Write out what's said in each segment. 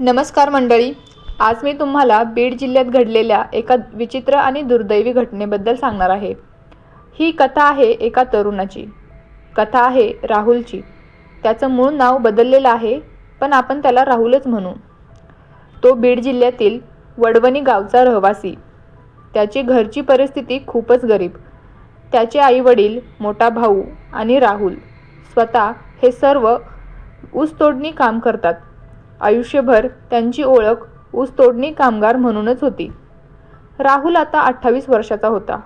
नमस्कार मंडळी. आज मी तुम्हाला बीड जिल्ह्यात घडलेल्या एका विचित्र आणि दुर्दैवी घटनेबद्दल सांगणार आहे. ही कथा आहे एका तरुणाची. कथा आहे राहुलची. त्याचं मूळ नाव बदललेलं आहे पण आपण त्याला राहुलच म्हणू. तो बीड जिल्ह्यातील वडवणी गावचा रहिवासी. त्याची घरची परिस्थिती खूपच गरीब. त्याचे आईवडील मोठा भाऊ आणि राहुल स्वतः हे सर्व ऊस तोडणी काम करतात. आयुष्यभर त्यांची ओळख ऊसतोडणी कामगार म्हणूनच होती. राहुल आता अठ्ठावीस वर्षाचा होता.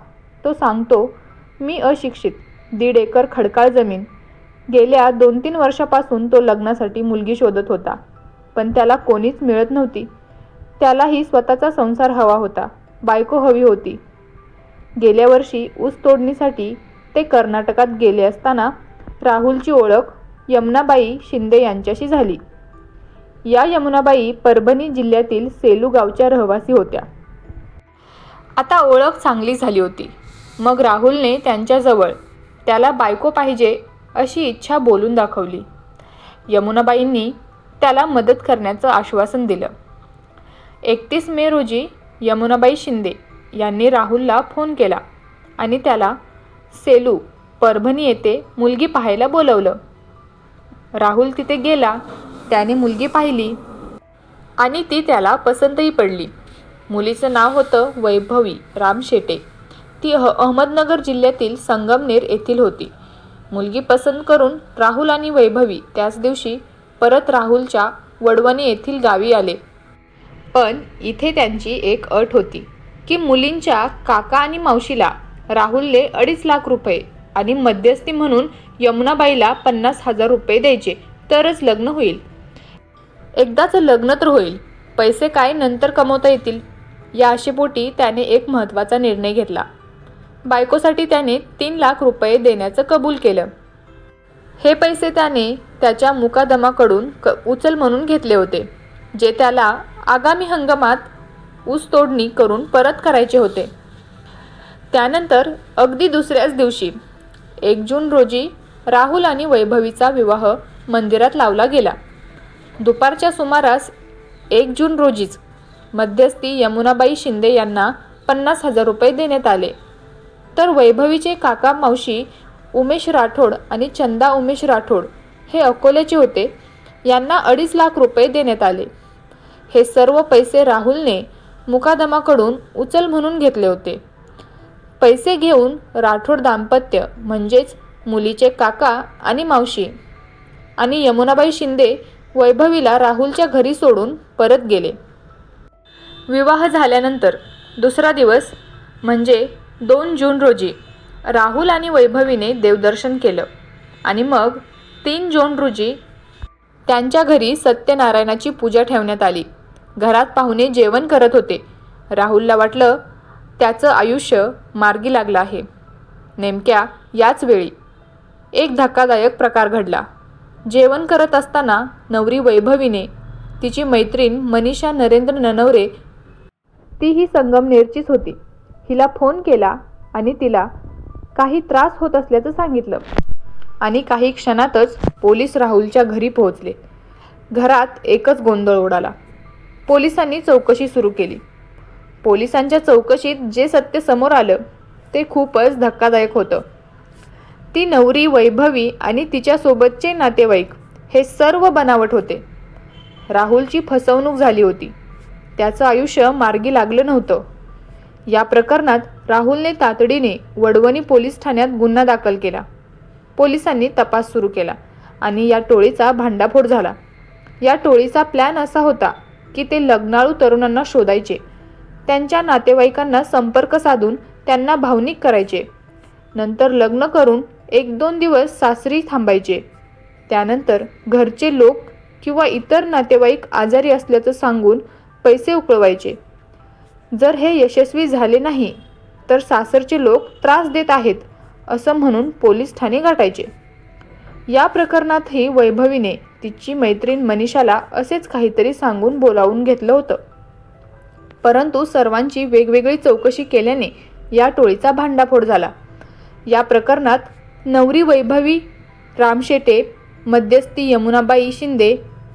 तो सांगतो मी अशिक्षित दीड एकर खडकाळ जमीन. गेल्या दोन तीन वर्षापासून तो लग्नासाठी मुलगी शोधत होता. पण त्याला कोणीच मिळत नव्हती. त्यालाही स्वतःचा संसार हवा होता. बायको हवी होती. गेल्या वर्षी ऊस तोडणीसाठी ते कर्नाटकात गेले असताना राहुलची ओळख यमुनाबाई शिंदे यांच्याशी झाली. या यमुनाबाई परभणी जिल्ह्यातील सेलू गावच्या रहिवासी होत्या. आता ओळख चांगली झाली होती. मग राहुलने त्यांच्याजवळ त्याला बायको पाहिजे अशी इच्छा बोलून दाखवली. यमुनाबाईंनी त्याला मदत करण्याचं आश्वासन दिलं. एकतीस मे रोजी यमुनाबाई शिंदे यांनी राहुलला फोन केला आणि त्याला सेलू परभणी येथे मुलगी पाहायला बोलवलं. राहुल तिथे गेला त्याने मुलगी पाहिली. आणि ती त्याला पसंतही पडली. मुलीचं नाव होतं वैभवी राम शेटे. ती अह अहमदनगर जिल्ह्यातील संगमनेर येथील होती. मुलगी पसंत करून राहुल आणि वैभवी त्याच दिवशी परत राहुलच्या वडवणी येथील गावी आले. पण इथे त्यांची एक अट होती की मुलींच्या काका आणि मावशीला राहुलने अडीच लाख रुपये आणि मध्यस्थी म्हणून यमुनाबाईला पन्नास हजार रुपये द्यायचे तरच लग्न होईल. एकदाचं लग्न तर होईल. पैसे काय नंतर कमवता येतील? या आशेपोटी त्याने एक महत्त्वाचा निर्णय घेतला. बायकोसाठी त्याने तीन लाख रुपये देण्याचं कबूल केलं. हे पैसे त्याने त्याच्या मुकादमाकडून क उचल म्हणून घेतले होते जे त्याला आगामी हंगामात ऊस तोडणी करून परत करायचे होते. त्यानंतर अगदी दुसऱ्याच दिवशी एक जून रोजी राहुल आणि वैभवीचा विवाह मंदिरात लावला गेला. दुपारच्या सुमारास एक जून रोजीच मध्यस्थी यमुनाबाई शिंदे यांना पन्नास हजार रुपये देण्यात आले. तर वैभवीचे काका मावशी उमेश राठोड आणि चंदा उमेश राठोड हे अकोल्याचे होते. यांना अडीच लाख रुपये देण्यात आले. हे सर्व पैसे राहुलने मुकादमाकडून उचल म्हणून घेतले होते. पैसे घेऊन राठोड दाम्पत्य म्हणजेच मुलीचे काका आणि मावशी आणि यमुनाबाई शिंदे वैभवीला राहुलच्या घरी सोडून परत गेले. विवाह झाल्यानंतर दुसरा दिवस म्हणजे दोन जून रोजी राहुल आणि वैभवीने देवदर्शन केलं. आणि मग तीन जून रोजी त्यांच्या घरी सत्यनारायणाची पूजा ठेवण्यात आली. घरात पाहुणे जेवण करत होते. राहुलला वाटलं त्याचं आयुष्य मार्गी लागलं आहे. नेमक्या याच वेळी एक धक्कादायक प्रकार घडला. जेवण करत असताना नवरी वैभवीने तिची मैत्रीण मनीषा नरेंद्र ननवरे ती ही संगमनेरचीच होती. हिला फोन केला आणि तिला काही त्रास होत असल्याचं सांगितलं. आणि काही क्षणातच पोलीस राहुलच्या घरी पोहोचले. घरात एकच गोंधळ उडाला. पोलिसांनी चौकशी सुरू केली. पोलिसांच्या चौकशीत जे सत्य समोर आलं ते खूपच धक्कादायक होतं. ती नवरी वैभवी आणि तिच्यासोबतचे नातेवाईक हे सर्व बनावट होते. राहुलची फसवणूक झाली होती. त्याचं आयुष्य मार्गी लागलं नव्हतं. या प्रकरणात राहुलने तातडीने वडवणी पोलीस ठाण्यात गुन्हा दाखल केला. पोलिसांनी तपास सुरू केला आणि या टोळीचा भांडाफोड झाला. या टोळीचा प्लॅन असा होता की ते लग्नाळू तरुणांना शोधायचे. त्यांच्या नातेवाईकांना संपर्क साधून त्यांना भावनिक करायचे. नंतर लग्न करून एक दोन दिवस सासरी थांबायचे. त्यानंतर घरचे लोक किंवा इतर नातेवाईक आजारी असल्याचं सांगून पैसे उकळवायचे. जर हे यशस्वी झाले नाही तर सासरचे लोक त्रास देत आहेत असं म्हणून पोलीस ठाणे गाठायचे. या प्रकरणातही वैभवीने तिची मैत्रीण मनीषाला असेच काहीतरी सांगून बोलावून घेतलं होतं. परंतु सर्वांची वेगवेगळी चौकशी केल्याने या टोळीचा भांडाफोड झाला. या प्रकरणात नवरी वैभवी रामशेटे मध्यस्थी यमुनाबाई शिंदे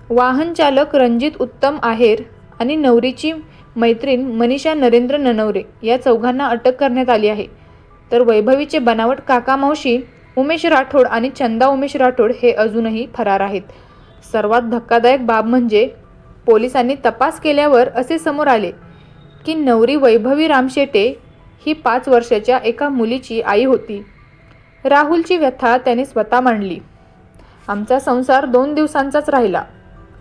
वाहनचालक रणजित उत्तम आहेर आणि नवरीची मैत्रीण मनीषा नरेंद्र ननवरे या चौघांना अटक करण्यात आली आहे. तर वैभवीचे बनावट काका मावशी उमेश राठोड आणि चंदा उमेश राठोड हे अजूनही फरार आहेत. सर्वात धक्कादायक बाब म्हणजे पोलिसांनी तपास केल्यावर असे समोर आले की नवरी वैभवी रामशेटे ही पाच वर्षाच्या एका मुलीची आई होती. राहुलची व्यथा त्याने स्वतः मांडली. आमचा संसार दोन दिवसांचाच राहिला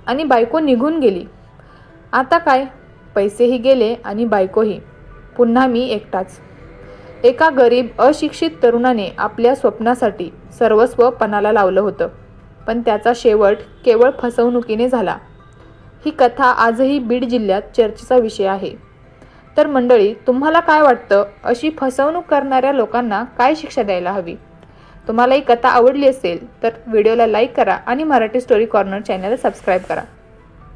आणि बायको निघून गेली. आता काय? पैसेही गेले आणि बायकोही. पुन्हा मी एकटाच. एका गरीब अशिक्षित तरुणाने आपल्या स्वप्नासाठी सर्वस्व पणाला लावलं होतं. पण त्याचा शेवट केवळ फसवणुकीने झाला. ही कथा आजही बीड जिल्ह्यात चर्चेचा विषय आहे. तर मंडळी तुम्हाला काय वाटतं? अशी फसवणूक करणाऱ्या लोकांना काय शिक्षा द्यायला हवी? तुम्हाला ही कथा आवडली असेल तर व्हिडिओला लाईक करा आणि मराठी स्टोरी कॉर्नर चॅनलला सबस्क्राईब करा.